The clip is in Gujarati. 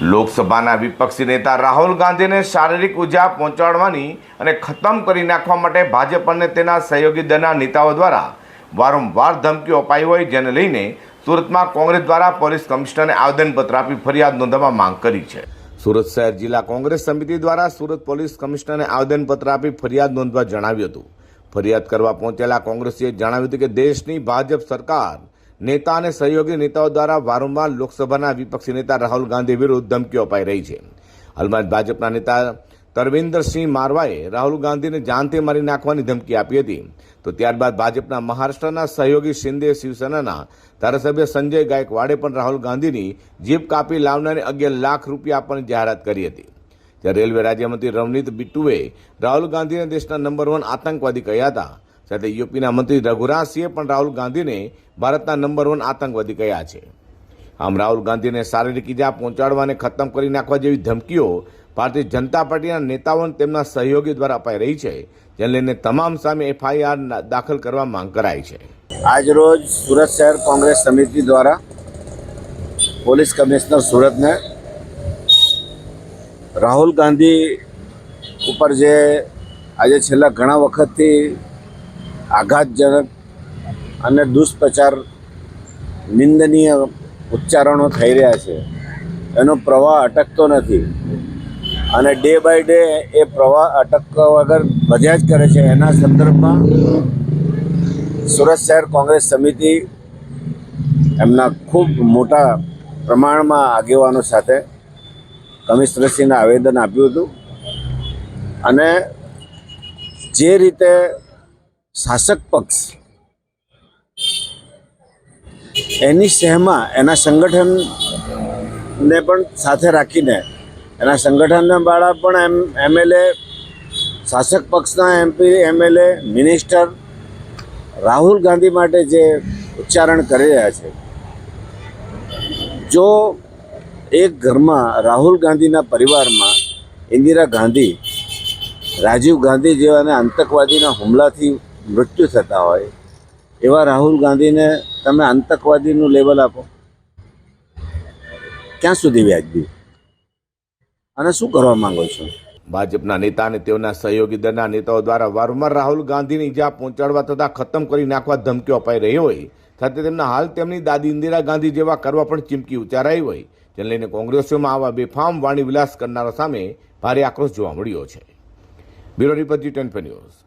લોકસભાના વિપક્ષી નેતા રાહુલ ગાંધીને શારીરિક ઊર્જા પહોંચાડવાની અને ખતમ કરી નાખવા માટે ભાજપ અને તેના સહયોગી દળના નેતાઓ દ્વારા વારંવાર ધમકીઓ અપાઈ હોય જેને લઈને સુરતમાં કોંગ્રેસ દ્વારા પોલીસ કમિશનરને આવેદનપત્ર આપી ફરિયાદ નોંધવા માંગ કરી છે. સુરત શહેર જિલ્લા કોંગ્રેસ સમિતિ દ્વારા સુરત પોલીસ કમિશનરને આવેદનપત્ર આપી ફરિયાદ નોંધવા જણાવ્યું હતું. ફરિયાદ કરવા પહોંચેલા કોંગ્રેસીએ જણાવ્યું હતું કે દેશની ભાજપ સરકાર નેતા અને સહયોગી નેતાઓ દ્વારા વારંવાર લોકસભાના વિપક્ષી નેતા રાહુલ ગાંધી વિરુદ્ધ ધમકીઓ અપાઈ રહી છે. હાલમાં ભાજપના નેતા તરવિંદરસિંહ મારવાએ રાહુલ ગાંધીને જાનથી મારી નાખવાની ધમકી આપી હતી. તો ત્યારબાદ ભાજપના મહારાષ્ટ્રના સહયોગી શિંદે શિવસેનાના ધારાસભ્ય સંજય ગાયકવાડે પણ રાહુલ ગાંધીની જીપ કાપી લાવનારી અગિયાર લાખ રૂપિયા આપવાની જાહેરાત કરી હતી. જ્યારે રેલવે રાજ્યમંત્રી રવનીત બિટ્ટુએ રાહુલ ગાંધીને દેશના નંબર વન આતંકવાદી કહ્યા હતા. સાથે યુપીના મંત્રી રઘુરાજસિંહે પણ રાહુલ ગાંધીને ભારતના નંબર વન આતંકવાદી કહ્યા છે. આમ રાહુલ ગાંધીને શારીરિક ઇજા પહોંચાડવાને ખતમ કરી નાખવા જેવી ધમકીઓ ભારતીય જનતા પાર્ટીના નેતાઓ અને તેમના સહયોગી દ્વારા અપાઈ રહી છે, જેને લઈને તમામ સામે એફઆઈઆર દાખલ કરવા માંગ કરાઈ છે. આજરોજ સુરત શહેર કોંગ્રેસ સમિતિ દ્વારા પોલીસ કમિશનર સુરતને રાહુલ ગાંધી ઉપર જે આજે છેલ્લા ઘણા વખતથી આઘાતજનક અને દુષ્પ્રચાર નિંદનીય ઉચ્ચારણો થઈ રહ્યા છે. એનો પ્રવાહ અટકતો નથી. અને ડે બાય ડે એ પ્રવાહ અટકવા વગર વધ્યા જ કરે છે. એના સંદર્ભમાં સુરત શહેર કોંગ્રેસ સમિતિ એમના ખૂબ મોટા પ્રમાણમાં આગેવાનો સાથે કમિશનરશ્રીને આવેદન આપ્યું હતું. અને જે રીતે શાસક પક્ષ. એની સહેમાં એના સંગઠનને પણ સાથે રાખીને, એના સંગઠનના બાળા પણ એમ, એમએલએ, શાસક પક્ષના MP, MLA, minister Rahul Gandhi માટે જે ઉચ્ચારણ કરી રહ્યા છે. જો એક ઘરમાં રાહુલ ગાંધીના પરિવારમાં ઇન્દિરા ગાંધી, રાજીવ ગાંધી જેવાને આતંકવાદીના હુમલાથી મૃત્યુ થતા હોય, એવા રાહુલ ગાંધીને તમે આતંકવાદીનું લેવલ આપો. ક્યાં સુધી વ્યાજબી? અને શું કરવા માંગો છો? ભાજપના નેતા અને તેઓના સહયોગી દળના નેતાઓ દ્વારા વારંવાર રાહુલ ગાંધીને ઈજા પહોંચાડવા તથા ખતમ કરી નાખવા ધમકીઓ અપાઈ રહી હોય, સાથે તેમના હાલ તેમની દાદી ઇન્દિરા ગાંધી જેવા કરવા પણ ચીમકી ઉચ્ચારાઈ હોય, જેને લઈને કોંગ્રેસીઓમાં આવા બેફામ વાણી વિલાસ કરનારા સામે ભારે આક્રોશ જોવા મળ્યો છે. Bureau report G ten news.